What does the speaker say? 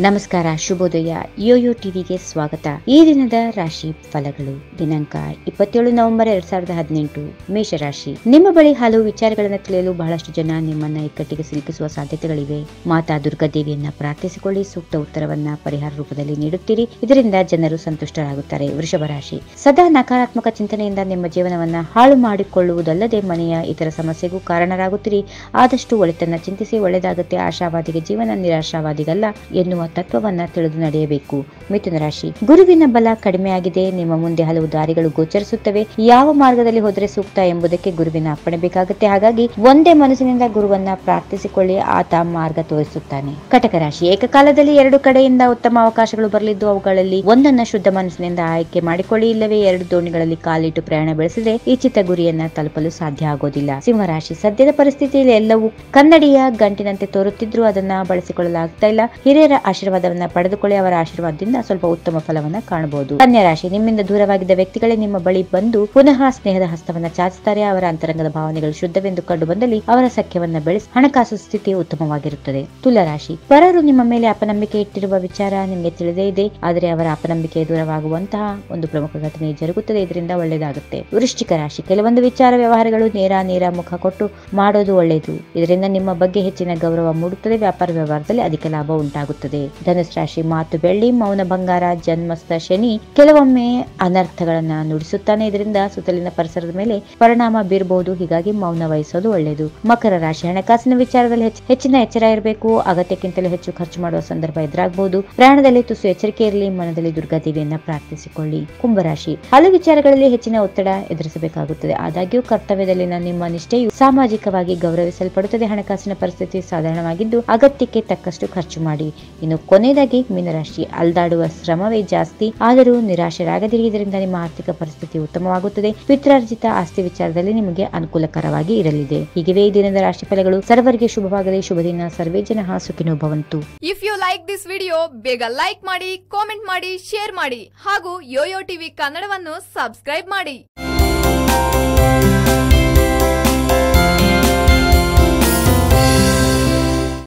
ನಮಸ್ಕಾರ, ಶುಭೋದಯ. ಯೋಯೋ ಟಿವಿಗೆ ಸ್ವಾಗತ. ಈ ದಿನದ ರಾಶಿ ಫಲಗಳು. ದಿನಾಂಕ ಇಪ್ಪತ್ತೇಳು ನವೆಂಬರ್ ಎರಡ್ ಸಾವಿರದ ಹದಿನೆಂಟು, ಮೇಷರಾಶಿ. ನಿಮ್ಮ ಬಳಿ ಹಲವು ವಿಚಾರಗಳನ್ನು ತಿಳಿಯಲು ಬಹಳಷ್ಟು ಜನ ನಿಮ್ಮನ್ನ ಇಕ್ಕಟ್ಟಿಗೆ ಸಿಲುಕಿಸುವ ಸಾಧ್ಯತೆಗಳಿವೆ. ಮಾತಾ ದುರ್ಗಾದೇವಿಯನ್ನ ಪ್ರಾರ್ಥಿಸಿಕೊಳ್ಳಿ. ಸೂಕ್ತ ಉತ್ತರವನ್ನ ಪರಿಹಾರ ರೂಪದಲ್ಲಿ ನೀಡುತ್ತೀರಿ. ಇದರಿಂದ ಜನರು ಸಂತುಷ್ಟರಾಗುತ್ತಾರೆ. ವೃಷಭ ರಾಶಿ. ಸದಾ ನಕಾರಾತ್ಮಕ ಚಿಂತನೆಯಿಂದ ನಿಮ್ಮ ಜೀವನವನ್ನ ಹಾಳು ಮಾಡಿಕೊಳ್ಳುವುದಲ್ಲದೆ ಮನೆಯ ಇತರ ಸಮಸ್ಯೆಗೂ ಕಾರಣರಾಗುತ್ತೀರಿ. ಆದಷ್ಟು ಒಳಿತನ್ನ ಚಿಂತಿಸಿ ಒಳ್ಳೆಯದಾಗುತ್ತೆ. ಆಶಾವಾದಿಗೆ ಜೀವನ ನಿರಾಶಾವಾದಿಗಲ್ಲ ಎನ್ನುವ ತತ್ವವನ್ನ ತಿಳಿದು ನಡೆಯಬೇಕು. ಮಿಥುನ ರಾಶಿ. ಗುರುವಿನ ಬಲ ಕಡಿಮೆಯಾಗಿದೆ. ನಿಮ್ಮ ಮುಂದೆ ಹಲವು ದಾರಿಗಳು ಗೋಚರಿಸುತ್ತವೆ. ಯಾವ ಮಾರ್ಗದಲ್ಲಿ ಹೋದರೆ ಸೂಕ್ತ ಎಂಬುದಕ್ಕೆ ಗುರುವಿನ ಅಪ್ಪಣೆ ಬೇಕಾಗುತ್ತೆ. ಹಾಗಾಗಿ ಒಂದೇ ಮನಸ್ಸಿನಿಂದ ಗುರುವನ್ನ ಪ್ರಾರ್ಥಿಸಿಕೊಳ್ಳಿ. ಆತ ಮಾರ್ಗ ತೋರಿಸುತ್ತಾನೆ. ಕಟಕ ರಾಶಿ. ಏಕಕಾಲದಲ್ಲಿ ಎರಡು ಕಡೆಯಿಂದ ಉತ್ತಮ ಅವಕಾಶಗಳು ಬರಲಿದ್ದು ಅವುಗಳಲ್ಲಿ ಒಂದನ್ನ ಶುದ್ಧ ಮನಸ್ಸಿನಿಂದ ಆಯ್ಕೆ ಮಾಡಿಕೊಳ್ಳಿ. ಇಲ್ಲವೇ ಎರಡು ದೋಣಿಗಳಲ್ಲಿ ಕಾಲಿಟ್ಟು ಪ್ರಯಾಣ ಬೆಳೆಸಿದ್ರೆ ಇಚ್ಛಿತ ಗುರಿಯನ್ನ ತಲುಪಲು ಸಾಧ್ಯ ಆಗೋದಿಲ್ಲ. ಸಿಂಹರಾಶಿ ಸದ್ಯದ ಪರಿಸ್ಥಿತಿಯಲ್ಲಿ ಎಲ್ಲವೂ ಕನ್ನಡಿಯ ಗಂಟಿನಂತೆ ತೋರುತ್ತಿದ್ರು ಅದನ್ನ ಬಳಸಿಕೊಳ್ಳಲಾಗ್ತಾ ಇಲ್ಲ. ಹಿರಿಯರ ಆಶೀರ್ವಾದವನ್ನ ಪಡೆದುಕೊಳ್ಳಿ, ಅವರ ಆಶೀರ್ವಾದದಿಂದ ಸ್ವಲ್ಪ ಉತ್ತಮ ಫಲವನ್ನ ಕಾಣಬಹುದು. ಕನ್ಯಾ ರಾಶಿ ನಿಮ್ಮಿಂದ ದೂರವಾಗಿದ್ದ ವ್ಯಕ್ತಿಗಳೇ ನಿಮ್ಮ ಬಳಿ ಬಂದು ಪುನಃ ಸ್ನೇಹದ ಹಸ್ತವನ್ನ ಚಾಚುತ್ತಾರೆ ಅವರ ಅಂತರಂಗದ ಭಾವನೆಗಳು ಶುದ್ಧವೆಂದು ಕಂಡು ಬಂದಲ್ಲಿ ಅವರ ಸಖ್ಯವನ್ನ ಬೆಳೆಸಿ ಹಣಕಾಸು ಸ್ಥಿತಿ ಉತ್ತಮವಾಗಿರುತ್ತದೆ. ತುಲರಾಶಿ, ಪರರು ನಿಮ್ಮ ಮೇಲೆ ಅಪನಂಬಿಕೆ ಇಟ್ಟಿರುವ ವಿಚಾರ ನಿಮಗೆ ತಿಳಿದೇ ಇದೆ. ಆದರೆ ಅವರ ಅಪನಂಬಿಕೆ ದೂರವಾಗುವಂತಹ ಒಂದು ಪ್ರಮುಖ ಘಟನೆ ಜರುಗುತ್ತದೆ. ಇದರಿಂದ ಒಳ್ಳೆಯದಾಗುತ್ತೆ. ವೃಶ್ಚಿಕ ರಾಶಿ, ಕೆಲವೊಂದು ವಿಚಾರ ವ್ಯವಹಾರಗಳು ನೇರ ನೇರ ಮುಖ ಕೊಟ್ಟು ಮಾಡೋದು ಒಳ್ಳೆಯದು. ಇದರಿಂದ ನಿಮ್ಮ ಬಗ್ಗೆ ಹೆಚ್ಚಿನ ಗೌರವ ಮೂಡುತ್ತದೆ. ವ್ಯಾಪಾರ ವ್ಯವಹಾರದಲ್ಲಿ ಅಧಿಕ ಲಾಭ ಉಂಟಾಗುತ್ತದೆ. ಧನುಸ್ ರಾಶಿ ಮಾತು ಬೆಳ್ಳಿ ಮೌನ ಬಂಗಾರ ಜನ್ಮಸ್ಥ ಶನಿ ಕೆಲವೊಮ್ಮೆ ಅನರ್ಥಗಳನ್ನ ನುಡಿಸುತ್ತಾನೆ. ಇದರಿಂದ ಸುತ್ತಲಿನ ಪರಿಸರದ ಮೇಲೆ ಪರಿಣಾಮ ಬೀರಬಹುದು ಹೀಗಾಗಿ ಮೌನ ವಹಿಸೋದು ಒಳ್ಳೆಯದು. ಮಕರ ರಾಶಿ ಹಣಕಾಸಿನ ವಿಚಾರದಲ್ಲಿ ಹೆಚ್ಚಿನ ಎಚ್ಚರ ಇರಬೇಕು. ಅಗತ್ಯಕ್ಕಿಂತಲೂ ಹೆಚ್ಚು ಖರ್ಚು ಮಾಡುವ ಸಂದರ್ಭ ಎದುರಾಗಬಹುದು ಪ್ರಯಾಣದಲ್ಲಿ ತುಸು ಎಚ್ಚರಿಕೆ ಇರಲಿ, ಮನದಲ್ಲಿ ದುರ್ಗಾದೇವಿಯನ್ನ ಪ್ರಾರ್ಥಿಸಿಕೊಳ್ಳಿ. ಕುಂಭರಾಶಿ ಹಲವು ವಿಚಾರಗಳಲ್ಲಿ ಹೆಚ್ಚಿನ ಒತ್ತಡ ಎದುರಿಸಬೇಕಾಗುತ್ತದೆ. ಆದಾಗ್ಯೂ ಕರ್ತವ್ಯದಲ್ಲಿನ ನಿಮ್ಮ ನಿಷ್ಠೆಯು ಸಾಮಾಜಿಕವಾಗಿ ಗೌರವಿಸಲ್ಪಡುತ್ತದೆ. ಹಣಕಾಸಿನ ಪರಿಸ್ಥಿತಿ ಸಾಧಾರಣವಾಗಿದ್ದು ಅಗತ್ಯಕ್ಕೆ ತಕ್ಕಷ್ಟು ಖರ್ಚು ಮಾಡಿ. ಇನ್ನು ಕೊನೆಯದಾಗಿ ಮೀನರಾಶಿ ಅಲ್ದಾಡುವ ಶ್ರಮವೇ ಜಾಸ್ತಿ. ಆದರೂ ನಿರಾಶರಾಗದಿರಿ ಇದರಿಂದ ನಿಮ್ಮ ಆರ್ಥಿಕ ಪರಿಸ್ಥಿತಿ ಉತ್ತಮವಾಗುತ್ತದೆ. ಪಿತ್ರಾರ್ಜಿತ ಆಸ್ತಿ ವಿಚಾರದಲ್ಲಿ ನಿಮಗೆ ಅನುಕೂಲಕರವಾಗಿ ಇರಲಿದೆ. ಹೀಗಿವೆ ಈ ದಿನದ ರಾಶಿಫಲಗಳು ಸರ್ವರಿಗೆ ಶುಭವಾಗಲಿ. ಶುಭ ದಿನ. ಸರ್ವೇ ಜನ ಸುಖಿನೋ ಭವಂತು. If you like this video ಬೇಗ ಲೈಕ್ ಮಾಡಿ ಕಾಮೆಂಟ್ ಮಾಡಿ ಶೇರ್ ಮಾಡಿ. ಹಾಗೂ ಯೋಯೋ ಟಿವಿ ಕನ್ನಡವನ್ನು ಸಬ್ಸ್ಕ್ರೈಬ್ ಮಾಡಿ.